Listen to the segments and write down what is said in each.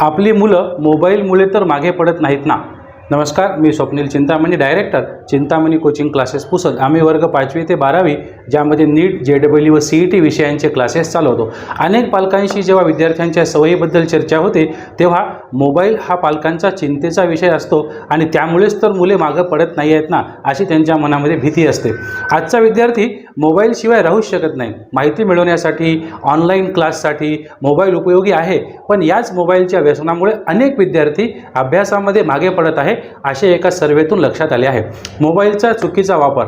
आपली मुलं मोबाईलमुळे तर मागे पडत नाहीत ना. नमस्कार मी Swapnil Chintamani director Chintamani coaching classes Pusad. आम्ही वर्ग पाचवी ते बारावी ज्यामध्ये नीट जे डब्ल्यू व सी ई टी विषयांचे क्लासेस चालवतो. अनेक पालकांशी जेव्हा विद्यार्थ्यांच्या सवयीबद्दल चर्चा होते तेव्हा मोबाईल हा पालकांचा चिंतेचा विषय असतो आणि त्यामुळेच तर मुले मागं पडत नाही आहेत ना अशी त्यांच्या मनामध्ये भीती असते. आजचा विद्यार्थी मोबाईलशिवाय राहूच शकत नाही. माहिती मिळवण्यासाठी ऑनलाईन क्लाससाठी मोबाईल उपयोगी आहे पण याच मोबाईलच्या व्यसनामुळे अनेक विद्यार्थी अभ्यासामध्ये मागे पडत आहे असे एका सर्वेतून लक्षात आले आहे. मोबाईलचा चुकीचा वापर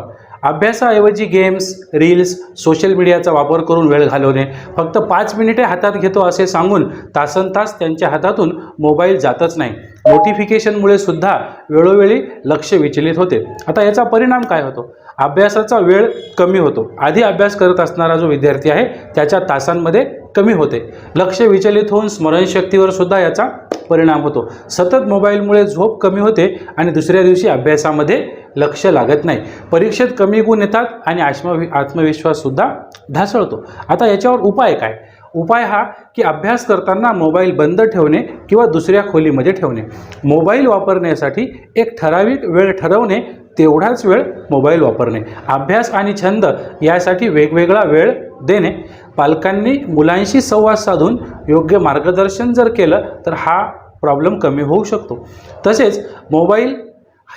अभ्यासाऐवजी गेम्स रील्स सोशल मीडियाचा वापर करून वेळ घालवणे. फक्त पाच मिनिटे हातात घेतो असे सांगून तासन तास त्यांच्या हातातून मोबाईल जातच नाही. नोटिफिकेशनमुळे सुद्धा वेळोवेळी लक्ष विचलित होते. आता याचा परिणाम काय होतो? अभ्यासाचा वेळ कमी होतो. आधी अभ्यास करत असणारा जो विद्यार्थी आहे त्याच्या तासांमध्ये कमी होते. लक्ष विचलित होऊन स्मरणशक्तीवर सुद्धा याचा परिणाम होतो. सतत मोबाईलमुळे झोप कमी होते आणि दुसऱ्या दिवशी अभ्यासामध्ये लक्ष लागत नाही. परीक्षेत कमी गुण येतात आणि आत्मवि आत्मविश्वाससुद्धा ढासळतो. आता याच्यावर उपाय काय? उपाय हा की अभ्यास करताना मोबाईल बंद ठेवणे किंवा दुसऱ्या खोलीमध्ये ठेवणे. मोबाईल वापरण्यासाठी एक ठराविक वेळ ठरवणे तेवढाच वेळ मोबाईल वापरणे. अभ्यास आणि छंद यासाठी वेगवेगळा वेळ देणे. पालकांनी मुलांशी संवाद साधून योग्य मार्गदर्शन जर केलं तर हा प्रॉब्लेम कमी होऊ शकतो. तसेच मोबाईल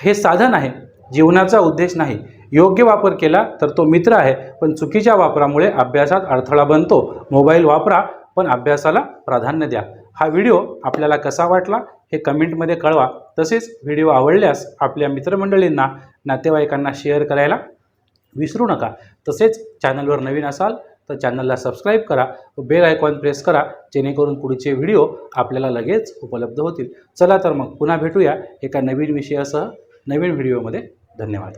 हे साधन आहे. जीवनाचा उद्देश नाही. योग्य वापर केला तर तो मित्र आहे पण चुकीच्या वापरामुळे अभ्यासात अडथळा बनतो. मोबाईल वापरा पण अभ्यासाला प्राधान्य द्या. हा व्हिडिओ आपल्याला कसा वाटला हे कमेंटमध्ये कळवा. तसेच व्हिडिओ आवडल्यास आपल्या मित्रमंडळींना नातेवाईकांना शेअर करायला विसरू नका. तसेच चॅनलवर नवीन असाल तर चॅनलला सबस्क्राईब करा व बेल आयकॉन प्रेस करा जेणेकरून पुढचे व्हिडिओ आपल्याला लगेच उपलब्ध होतील. चला तर मग पुन्हा भेटूया एका नवीन विषयासह नवीन व्हिडिओमध्ये. धन्यवाद.